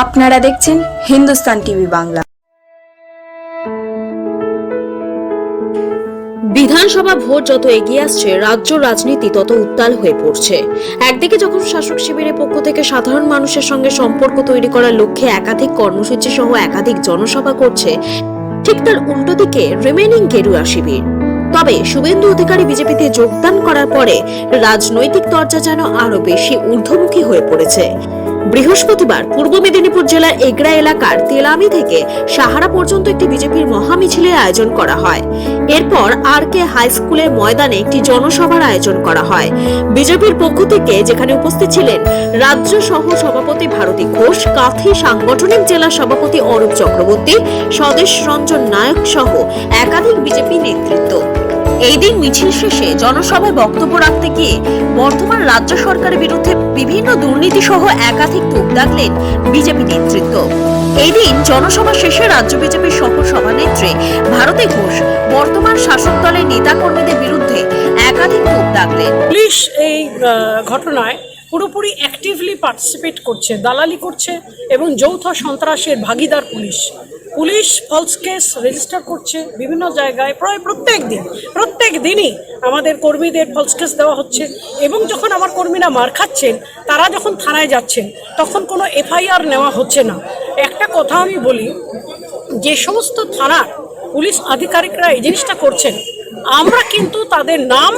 আপনারা দেখছেন হিন্দুস্তান টিভি বাংলা। বিধানসভা ভোট যত এগিয়ে আসছে, রাজ্য রাজনীতি তত উত্তাল হয়ে পড়ছে। একদিকে যখন শাসক শিবিরের পক্ষ থেকে সাধারণ মানুষের সঙ্গে সম্পর্ক তৈরি করার লক্ষ্যে একাধিক কর্মসূচি সহ একাধিক জনসভা করছে, ঠিক তার উল্টো দিকে রিমেনিং গেরুয়া শিবির। তবে শুভেন্দু অধিকারী বিজেপিতে যোগদান করার পরে রাজনৈতিক দরজা যেন আরও বেশি ঊর্ধ্বমুখী হয়ে পড়েছে। বৃহস্পতিবার পূর্ব মেদিনীপুর জেলার এগরা এলাকার তেলামি থেকে সাহারা পর্যন্ত একটি বিজেপির মহামিছিলের আয়োজন করা হয়। এরপর আর কে হাই স্কুলের ময়দানে একটি জনসভার আয়োজন করা হয়। বিজেপির পক্ষ থেকে যেখানে উপস্থিত ছিলেন রাজ্য সহ সভাপতি ভারতী ঘোষ, কাথি সাংগঠনিক জেলা সভাপতি অরূপ চক্রবর্তী, স্বদেশ রঞ্জন নায়ক সহ একাধিক বিজেপি নেতৃত্ব। এই দিন মিছিল শেষে জনসভায় বক্তব্য রাখতে গিয়ে বর্তমান রাজ্য সরকারের বিরুদ্ধে বিভিন্ন দুর্নীতি সহ একাধিক তোপ দাগলেন বিজেপি নেতৃত্ব। এই দিন জনসভা শেষে রাজ্য বিজেপির সহ সভানেত্রী ভারতী ঘোষ বর্তমান শাসক দলের নেতা কর্মীদের বিরুদ্ধে একাধিক তোপ দাগলেন পুলিশ এই ঘটনায় পুরোপুরি অ্যাক্টিভলি পার্টিসিপেট করছে, দালালি করছে এবং যৌথ সন্ত্রাসের ভাগিদার police. Police false case register করছে বিভিন্ন জায়গায় প্রায় প্রত্যেক দিন। প্রত্যেক দিনই আমাদের কর্মীদের ফলস কেস দেওয়া হচ্ছে এবং যখন আমার কর্মীরা মার খাচ্ছেন, তারা যখন থানায় যাচ্ছেন, তখন কোনো এফআইআর নেওয়া হচ্ছে না। একটা কথা আমি বলি, যে সমস্ত থানার পুলিশ আধিকারিকরা এই জিনিসটা করছেন। আমরা কিন্তু তাদের নাম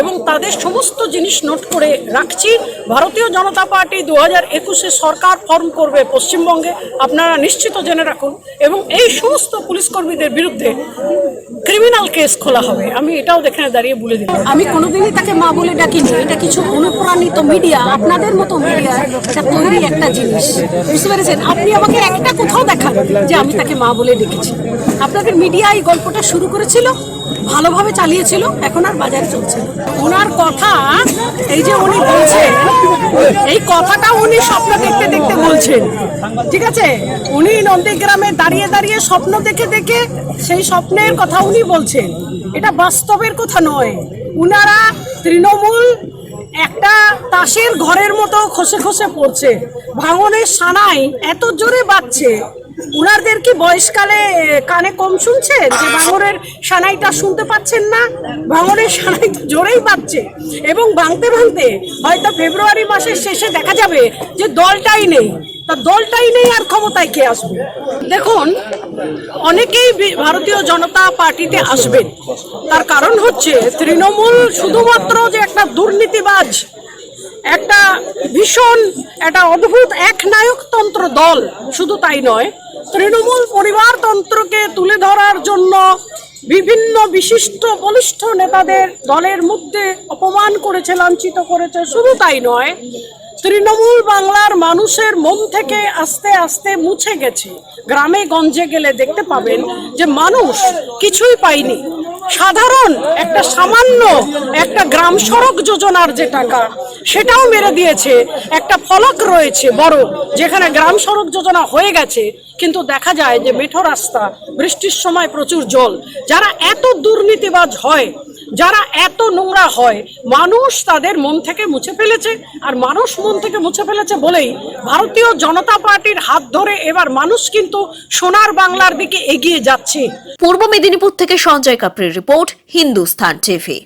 এবং তাদের সমস্ত জিনিস নোট করে রাখছি। ভারতীয় জনতা পার্টি দু হাজার একুশে সরকার ফর্ম করবে পশ্চিমবঙ্গে। আপনারা নিশ্চিত জেনে রাখুন। এবং এই সমস্ত পুলিশ কর্মীদের বিরুদ্ধে ক্রিমিনাল কেস খোলা হবে। আমি এটাও দেখে দাঁড়িয়ে বলে দিলাম। আমি কোনোদিনই তাকে মা বলে ডাকিনি। এটা কিছু অনুপ্রাণিত মিডিয়া আপনাদের মতো মিডিয়া এটা তৈরি একটা জিনিস। বুঝতে পেরেছেন? আপনি আমাকে একটা কোথাও দেখান যে আমি তাকে মা বলে ডেকেছি। আপনাদের মিডিয়া এই গল্পটা শুরু করেছিল, ভালোভাবে চালিয়েছিল, এখন আর বাজারে চলছে ওনার কথা, এই যে উনি বলছেন, এই কথাটা উনি স্বপ্ন দেখতে দেখতে বলছেন। ঠিক আছে? উনি নন্দীগ্রামে দাঁড়িয়ে দাঁড়িয়ে স্বপ্ন দেখে দেখে সেই স্বপ্নের কথা উনি বলছেন। এটা বাস্তবের কথা নয়। উনারা তৃণমূল একটা তাসের ঘরের মতো খসে খসে পড়ছে। ভাঙনের সানাই এত জোরে বাজছে। উনারদের কি বয়সকালে কানে কম শুনছেন যে ভাঙরের সানাইটা শুনতে পাচ্ছেন না? ভাঙরের সানাই তো জোরেই বাজছে। এবং ভাঙতে ভাঙতে হয়তো ফেব্রুয়ারি মাসের শেষে দেখা যাবে যে দলটাই নেই। তা দলটাই নেই আর ক্ষমতায় কে আসবে? দেখুন, অনেকেই ভারতীয় জনতা পার্টিতে আসবেন। তার কারণ হচ্ছে, তৃণমূল শুধুমাত্র যে একটা দুর্নীতিবাজ, একটা ভীষণ, একটা অদ্ভুত এক নায়কতন্ত্র দল, শুধু তাই নয়, তৃণমূল পরিবারতন্ত্রকে তুলে ধরার জন্য বিভিন্ন বিশিষ্ট, বলিষ্ঠ নেতাদের দলের মধ্যে অপমান করেছে, লাঞ্ছিত করেছে, শুধু তাই নয় তৃণমূল বাংলার মানুষের মন থেকে আস্তে আস্তে মুছে গেছে। গ্রামে গঞ্জে গেলে দেখতে পাবেন যে মানুষ কিছুই পায়নি। সাধারণ একটা সামান্য একটা গ্রাম সড়ক যোজনার যে টাকা, সেটাও মেরে দিয়েছে। একটা ফলক রয়েছে বড়, যেখানে গ্রাম সড়ক যোজনা হয়ে গেছে, কিন্তু দেখা যায় যে মেঠো রাস্তা, বৃষ্টির সময় প্রচুর জল। যারা এত দুর্নীতিবাজ হয় যারা এত নোংরা হয়, মানুষ তাদের মন থেকে মুছে ফেলেছে। আর মানুষ মন থেকে মুছে ফেলেছে বলেই ভারতীয় জনতা পার্টির হাত ধরে এবার মানুষ কিন্তু সোনার বাংলার দিকে এগিয়ে যাচ্ছে। পূর্ব মেদিনীপুর থেকে সঞ্জয় কাপড়ের রিপোর্ট হিন্দুস্তান টিভি।